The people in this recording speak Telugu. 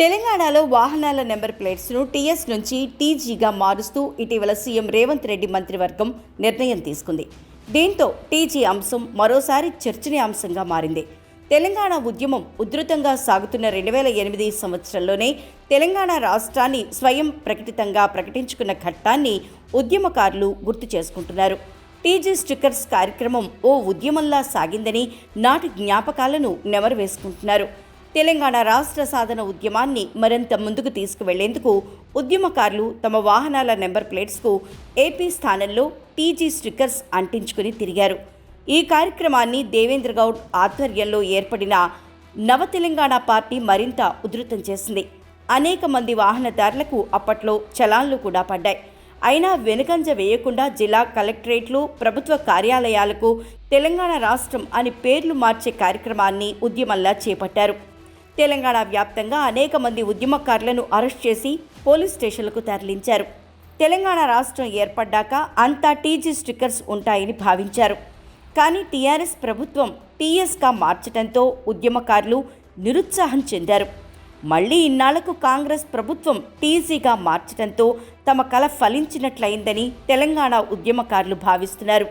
తెలంగాణలో వాహనాల నెంబర్ ప్లేట్స్ను టీఎస్ నుంచి టీజీగా మారుస్తూ ఇటీవల సీఎం రేవంత్ రెడ్డి మంత్రివర్గం నిర్ణయం తీసుకుంది. దీంతో టీజీ అంశం మరోసారి చర్చనీయాంశంగా మారింది. తెలంగాణ ఉద్యమం ఉధృతంగా సాగుతున్న రెండు వేల ఎనిమిది సంవత్సరంలోనే తెలంగాణ రాష్ట్రాన్ని స్వయం ప్రకటితంగా ప్రకటించుకున్న ఘట్టాన్ని ఉద్యమకారులు గుర్తు చేసుకుంటున్నారు. టీజీ స్టిక్కర్స్ కార్యక్రమం ఓ ఉద్యమంలా సాగిందని నాటి జ్ఞాపకాలను నెమరు వేసుకుంటున్నారు. తెలంగాణ రాష్ట్ర సాధన ఉద్యమాన్ని మరింత ముందుకు తీసుకువెళ్ళేందుకు ఉద్యమకారులు తమ వాహనాల నెంబర్ ప్లేట్స్కు ఏపీ స్థానంలో టీజీ స్టిక్కర్స్ అంటించుకుని తిరిగారు. ఈ కార్యక్రమాన్ని దేవేంద్ర గౌడ్ ఆధ్వర్యంలో ఏర్పడిన నవ తెలంగాణ పార్టీ మరింత ఉధృతం చేసింది. అనేక మంది వాహనదారులకు అప్పట్లో చలాన్లు కూడా పడ్డాయి. అయినా వెనుకంజ వేయకుండా జిల్లా కలెక్టరేట్లు ప్రభుత్వ కార్యాలయాలకు తెలంగాణ రాష్ట్రం అని పేర్లు మార్చే కార్యక్రమాన్ని ఉద్యమంలా చేపట్టారు. తెలంగాణ వ్యాప్తంగా అనేక మంది ఉద్యమకారులను అరెస్ట్ చేసి పోలీస్ స్టేషన్లకు తరలించారు. తెలంగాణ రాష్ట్రం ఏర్పడ్డాక అంతా టీజీ స్టిక్కర్స్ ఉంటాయని భావించారు. కానీ టీఆర్ఎస్ ప్రభుత్వం టీఎస్గా మార్చడంతో ఉద్యమకారులు నిరుత్సాహం చెందారు. మళ్ళీ ఇన్నాళ్ళకు కాంగ్రెస్ ప్రభుత్వం టీజీగా మార్చడంతో తమ కల ఫలించినట్లయిందని తెలంగాణ ఉద్యమకారులు భావిస్తున్నారు.